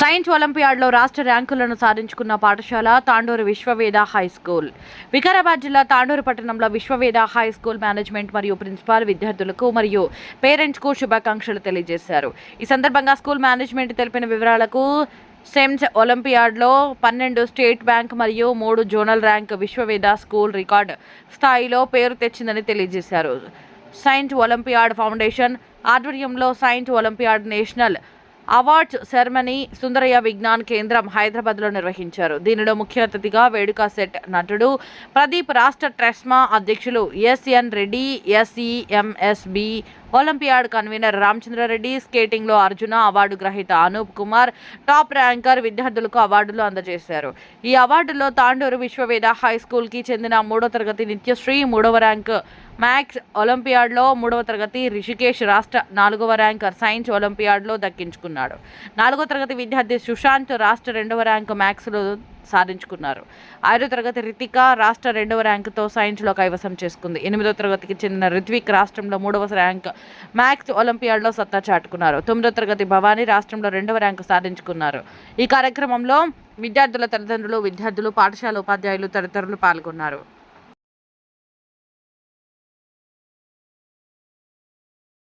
Science ఒలింపియాడ్లో రాష్ట్ర ర్యాంకులను సాధించుకున్న పాఠశాల తాండూరు విశ్వవేద హై స్కూల్. వికారాబాద్ జిల్లా తాండూరు పట్టణంలో విశ్వవేద హై స్కూల్ మేనేజ్మెంట్ మరియు ప్రిన్సిపాల్ విద్యార్థులకు మరియు పేరెంట్స్కు శుభాకాంక్షలు తెలియజేశారు. ఈ సందర్భంగా స్కూల్ మేనేజ్మెంట్ తెలిపిన వివరాలకు సెమ్స్ ఒలింపియాడ్లో పన్నెండు స్టేట్ బ్యాంక్ మరియు మూడు zonal rank Vishwaveda school record స్థాయిలో పేరు తెచ్చిందని తెలియజేశారు. సైన్స్ ఒలింపియాడ్ ఫౌండేషన్ ఆధ్వర్యంలో science olympiad national awards ceremony Sundaraiah Vigyan Kendram హైదరాబాద్లో నిర్వహించారు. దీనిలో ముఖ్య అతిథిగా వేడుక సెట్ నటుడు ప్రదీప్ రాష్ట్ర ట్రెస్మా అధ్యక్షులు SN Reddy SEMSB olympiad convener Ramachandrareddy స్కేటింగ్లో Arjuna award గ్రహీత అనూప్ కుమార్ టాప్ ర్యాంకర్ విద్యార్థులకు అవార్డులు అందజేశారు. ఈ అవార్డులో తాండూరు విశ్వవేద హై స్కూల్కి చెందిన మూడో తరగతి నిత్యశ్రీ మూడవ ర్యాంక్ మ్యాథ్స్ ఒలింపియాడ్లో మూడవ తరగతి రిషికేష్ రాష్ట్ర నాలుగవ ర్యాంకర్ సైన్స్ ఒలింపియాడ్లో దక్కించుకున్నాడు. నాలుగో తరగతి విద్యార్థి సుశాంత్ రాష్ట్ర రెండవ ర్యాంక్ మ్యాథ్స్లో సాధించుకున్నారు. ఐదో తరగతి రితిక రాష్ట్ర రెండవ ర్యాంకుతో సైన్స్లో కైవసం చేసుకుంది. ఎనిమిదో తరగతికి చెందిన రిత్విక్ రాష్ట్రంలో మూడవ ర్యాంక్ మ్యాథ్స్ ఒలింపియాడ్లో సత్తా చాటుకున్నారు. తొమ్మిదో తరగతి భవానీ రాష్ట్రంలో రెండవ ర్యాంకు సాధించుకున్నారు. ఈ కార్యక్రమంలో విద్యార్థుల తల్లిదండ్రులు విద్యార్థులు పాఠశాల ఉపాధ్యాయులు తదితరులు పాల్గొన్నారు.